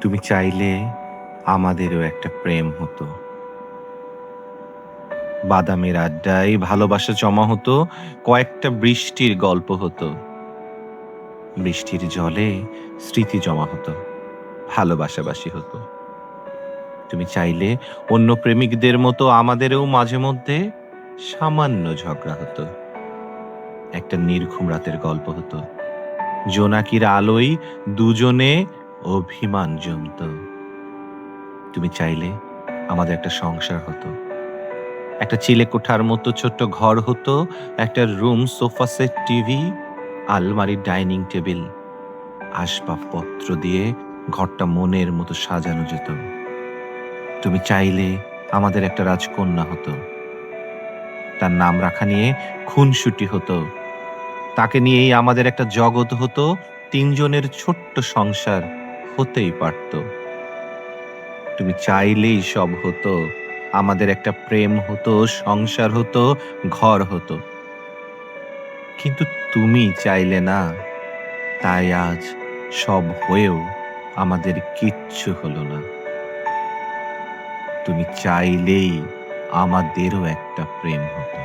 তুমি চাইলে আমাদেরও একটা প্রেম হতো। বাদামের আড্ডায় ভালোবাসা জমা হতো, কয়েকটা বৃষ্টির গল্প হতো। বৃষ্টির জলে স্মৃতি জমা হতো, ভালোবাসাবাসি হতো। তুমি চাইলে অন্য প্রেমিকদের মতো আমাদেরও মাঝে মধ্যে সামান্য ঝগড়া হতো। একটা নির্ঘুম রাতের গল্প হতো। জোনাকির আলোয় দুজনে অভিমান জমত তুমি চাইলে আমাদের একটা সংসার হতো। একটা চিলে কোঠার মতো ছোট্ট ঘর হতো, একটা রুম, সোফা সেট, টিভি, আলমারির ডাইনিং টেবিল, আসবাবপত্র দিয়ে ঘরটা মনের মতো সাজানো যেত। তুমি চাইলে আমাদের একটা রাজকন্যা হতো। তার নাম রাখা নিয়ে খুনসুটি হতো। তাকে নিয়েই আমাদের একটা জগৎ হতো। তিনজনের ছোট্ট সংসার। হতেই পারত। তুমি চাইলেই সব হতো, আমাদের একটা প্রেম হতো, সংসার হতো, ঘর হতো। কিন্তু তুমি চাইলে না, তাই আজ সব হয়েও আমাদের কিচ্ছু হলো না। তুমি চাইলেই আমাদেরও একটা প্রেম হতো।